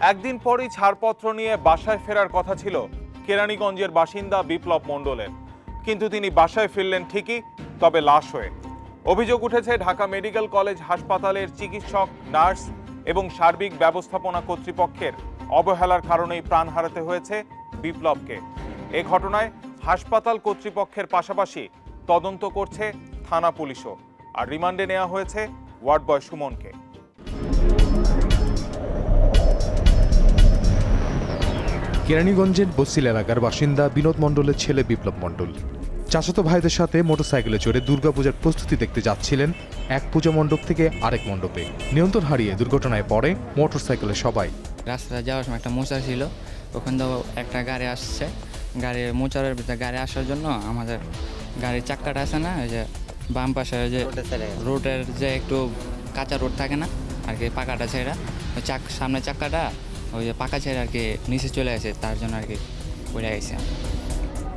একদিন পরই ছাড়পত্র নিয়ে বাসায় ফেরার কথা ছিল কেরানীগঞ্জের বাসিন্দা বিপ্লব মণ্ডলের। কিন্তু তিনি বাসায় ফিরলেন ঠিকই, তবে লাশ হয়ে। অভিযোগ উঠেছে, ঢাকা মেডিকেল কলেজ হাসপাতালের চিকিৎসক, নার্স এবং সার্বিক ব্যবস্থাপনা কর্তৃপক্ষের অবহেলার কারণেই প্রাণ হারাতে হয়েছে বিপ্লবকে। এ ঘটনায় হাসপাতাল কর্তৃপক্ষের পাশাপাশি তদন্ত করছে থানা পুলিশও। আর রিমান্ডে নেওয়া হয়েছে ওয়ার্ড বয় সুমনকে। কেরানীগঞ্জের বসিল এলাকার বাসিন্দা বিনোদ মণ্ডলের ছেলে বিপ্লব মণ্ডল। চাচাতো ভাইদের সাথে মোটরসাইকেলে চড়ে দুর্গাপূজার প্রস্তুতি দেখতে যাচ্ছিলেন এক পূজা মণ্ডপ থেকে আরেক মণ্ডপে। নিয়ন্ত্রণ হারিয়ে দুর্ঘটনায় পড়ে মোটরসাইকেলের সবাই। রাস্তায় যাওয়ার সময় একটা মোচার ছিল। ওখান থেকে একটা গাড়ি আসছে। গাড়ির মোচারের ভিতরে গাড়ি আসার জন্য আমাদের গাড়ির চাক্কাটা আছে না ওই যে বাম পাশে ওই যে রোডের যে একটু কাঁচা রোড থাকে না আর কি পাকাটা ছেড়া ওই চাক সামনে চাক্কাটা ওই যে পাকা ছেড়ে আর কি নিচে চলে গেছে তার জন্য আর কি পড়ে গেছে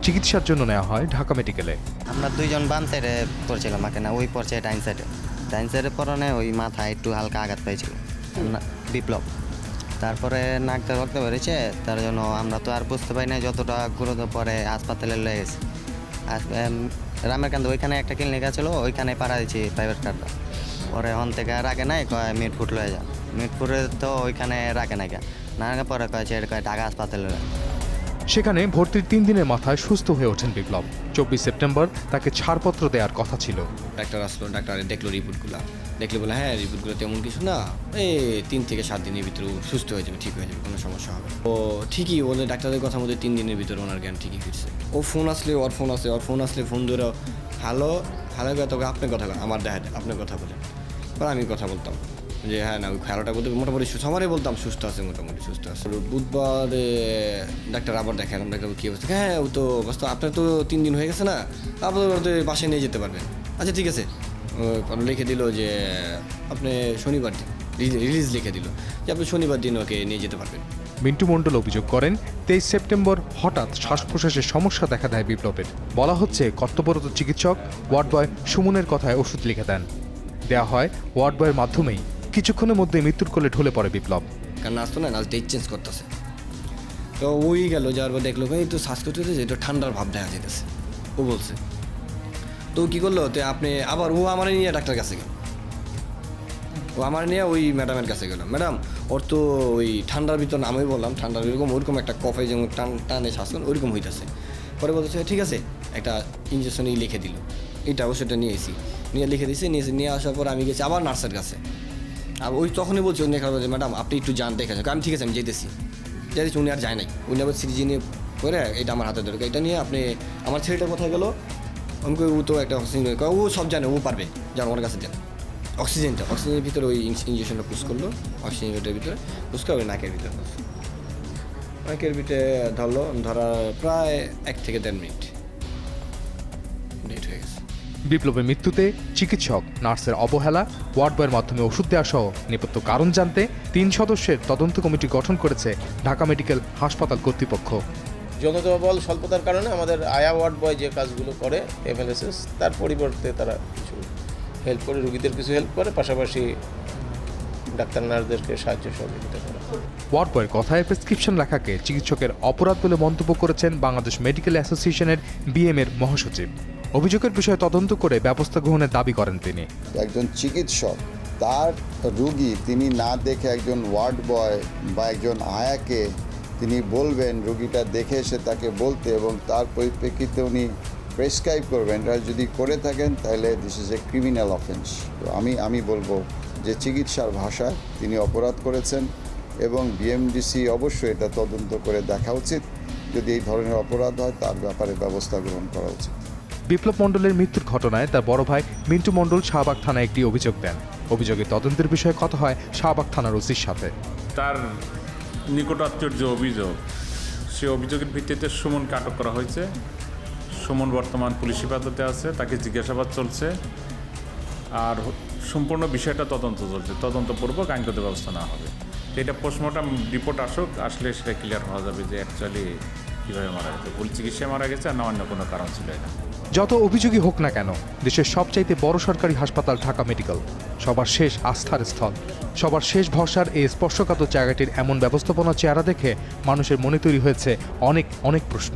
চিকিৎসার জন্য নেওয়া হয় ঢাকা মেডিকেলে। আমরা দুইজন বাম সাইডে পড়ছিলাম মাকে না ওই পড়ছে ডাইন সাইডে। ডাইন সাইডে পরনে ওই মাথায় একটু হালকা আঘাত পেয়েছিল না- বিপ্লব। তারপরে নাকটা রক্ত বেরিয়েছে তার জন্য আমরা তো আর বুঝতে পারি না যতটা গুরুত্ব পরে হাসপাতালে লেগে গেছে। রামের কান্দ ওইখানে একটা ক্লিনিক আছিল ওইখানে পাড়া দিয়েছি প্রাইভেট কারটা পরে হন থেকে রাখে নাই কয় মিটফুট লয়ে যা। মিটফুটে তো ওইখানে রাখে নাই কেন? না রাখার পরে এটা কয় ঢাকা হাসপাতালে সেখানে ভর্তির তিন দিনের মাথায় সুস্থ হয়ে ওঠেন বিপ্লব। চব্বিশ সেপ্টেম্বর তাকে ছাড়পত্র দেওয়ার কথা ছিল। ডাক্তার আসলো ডাক্তার দেখল রিপোর্টগুলো। দেখলে বলে হ্যাঁ রিপোর্টগুলো তেমন কিছু না। এই তিন থেকে সাত দিনের ভিতরে সুস্থ হয়ে যাবে ঠিক হয়ে যাবে কোনো সমস্যা হবে ও ঠিকই বলে ডাক্তারের কথা মধ্যে তিন দিনের ভিতরে ওনার জ্ঞান ঠিকই ফিরছে। ও ফোন আসলে ওর ফোন আসলে ওর ফোন আসলে ফোন ধরে হ্যালো হ্যালো তোকে আপনার কথা আমার দেখা আপনার কথা বলেন আমি কথা বলতাম। যে হ্যাঁ না, ওই খেলাটা বলতে মোটামুটি সবারই বলতাম সুস্থ আছে, মোটামুটি সুস্থ আছে। বুধবার ডাক্তার আবার দেখালাম ডাক্তার কী অবস্থা? হ্যাঁ ও তো অবস্থা। আপনার তো তিন দিন হয়ে গেছে না? আপনার বাসায় নিয়ে যেতে পারবেন। আচ্ছা ঠিক আছে। লিখে দিল যে, আপনি শনিবার দিন রিলিজ লিখে দিল যে, আপনি শনিবার দিন ওকে নিয়ে যেতে পারবেন। মিন্টু মণ্ডল অভিযোগ করেন, তেইশ সেপ্টেম্বর হঠাৎ শ্বাস প্রশ্বাসের সমস্যা দেখা দেয় বিপ্লবের। বলা হচ্ছে, কর্তব্যরত চিকিৎসক ওয়ার্ড বয় সুমনের কথায় ওষুধ লিখে দেন। দেওয়া হয় ওয়ার্ড বয়ের মাধ্যমেই। কিছুক্ষণের মধ্যে মৃত্যুর কোলে ঢলে পড়ে বিপ্লব। কারণ নাচ তো না নাচ ডেট চেঞ্জ করতেছে। তো ওই গেল যাওয়ার পর দেখল, এই তো শ্বাস করতে এটা ঠান্ডার ভাব দেখা যেতেছে ও বলছে, তো কী করল, তো আপনি আবার, ও আমার নিয়ে ডাক্তার কাছে গেল। ও আমার নিয়ে ওই ম্যাডামের কাছে গেলাম ম্যাডাম ওর তো ওই ঠান্ডার ভিতর আমি বললাম, ঠান্ডার এরকম, ওরকম একটা কফে যেমন টান, টানে করে ওইরকম হইতেছে। পরে বলতেছে, ঠিক আছে। একটা ইঞ্জেকশনই লিখে দিল। এটা ওষুধটা নিয়ে এসি নিয়ে লিখে দিয়েছি নিয়ে নিয়ে আসার পর আমি গেছি আবার নার্সের কাছে। আর ওই তখনই বলছি অন্য খারাপ ম্যাডাম, আপনি একটু যান, দেখে আমি, ঠিক আছে, আমি যেতেছি। যেতেছি, উনি আর যায় নাই। উনি আবার সিরিজি নিয়ে করে এটা আমার হাতে ধরে। এটা নিয়ে আপনি, আমার ছেলেটা কোথায় গেলো আমি ও তো একটা অক্সিজেন ও সব জানে, ও পারবে, যান ওর কাছে যান। অক্সিজেনটা অক্সিজেনের ভিতরে ওই ইঞ্জেকশনটা পুশ করল অক্সিজেনটার ভিতরে পুশ করে নাকের ভিতরে। নাকের ভিতরে ধরলো, ধরার প্রায় এক থেকে দেড় মিনিট। ডেট হয়ে গেছে। বিপ্লবের মৃত্যুতে চিকিৎসক, নার্সের অবহেলা ওয়ার্ড বয়ের মাধ্যমে ওষুধ দেওয়া সহ নেপথ্য কারণ জানতে তিন সদস্যের তদন্ত কমিটি গঠন করেছে ঢাকা মেডিকেল হাসপাতাল কর্তৃপক্ষ। জনবল স্বল্পতার কারণে আমাদের আয়া ওয়ার্ড বয় যে কাজগুলো করে, এমএলএসএস, তার পরিবর্তে তারা কিছু হেল্প করে, রুগীদের কিছু হেল্প করে, পাশাপাশি ডাক্তার নার্সদেরকে সাহায্য সহযোগিতা করে। ওয়ার্ড বয়ের কথায় প্রেসক্রিপশন লেখাকে চিকিৎসকের অপরাধ বলে মন্তব্য করেছেন বাংলাদেশ মেডিকেল অ্যাসোসিয়েশনের বিএম এর মহাসচিব। অভিযোগের বিষয়ে তদন্ত করে ব্যবস্থা গ্রহণের দাবি করেন তিনি। একজন চিকিৎসক তার রুগী তিনি না দেখে একজন ওয়ার্ড বয় বা একজন আয়াকে তিনি বলবেন রুগীটা দেখে এসে তাকে বলতে এবং তার পরিপ্রেক্ষিতে উনি প্রেসক্রাইব করবেন। এটা যদি করে থাকেন তাহলে this is a criminal offence তো আমি আমি বলব যে চিকিৎসার ভাষায় তিনি অপরাধ করেছেন এবং বিএমডিসি অবশ্যই এটা তদন্ত করে দেখা উচিত যদি এই ধরনের অপরাধ হয় তার ব্যাপারে ব্যবস্থা গ্রহণ করা উচিত। বিপ্লব মণ্ডলের মৃত্যুর ঘটনায় তার বড় ভাই মিন্টু মণ্ডল শাহবাগ থানায় একটি অভিযোগ দেন। অভিযোগে তদন্তের বিষয়ে কথা হয় শাহবাগ থানার ওসির সাথে। তার নিকটাত্মীয় যে অভিযোগ সে অভিযোগের ভিত্তিতে সুমনকে আটক করা হয়েছে। সুমন বর্তমান পুলিশ হেফাজতে আছে তাকে জিজ্ঞাসাবাদ চলছে। আর সম্পূর্ণ বিষয়টা তদন্ত চলছে। তদন্তপূর্বক আইনগত ব্যবস্থা নেওয়া হবে। তো এটা পোস্টমর্টম রিপোর্ট আসুক, আসলে সেটা ক্লিয়ার হওয়া যাবে যে অ্যাকচুয়ালি কীভাবে মারা গেছে। ভুল চিকিৎসায় মারা গেছে আর না অন্য কোনো কারণ ছিল এটা। যত অভিযোগই হোক না কেন, দেশের সবচাইতে বড় সরকারি হাসপাতাল ঢাকা মেডিকেল। সবার শেষ আস্থার স্থল। সবার শেষ ভরসার এই স্পর্শকাতর জায়গাটির এমন ব্যবস্থাপনা চেহারা দেখে মানুষের মনে তৈরি হয়েছে অনেক অনেক প্রশ্ন।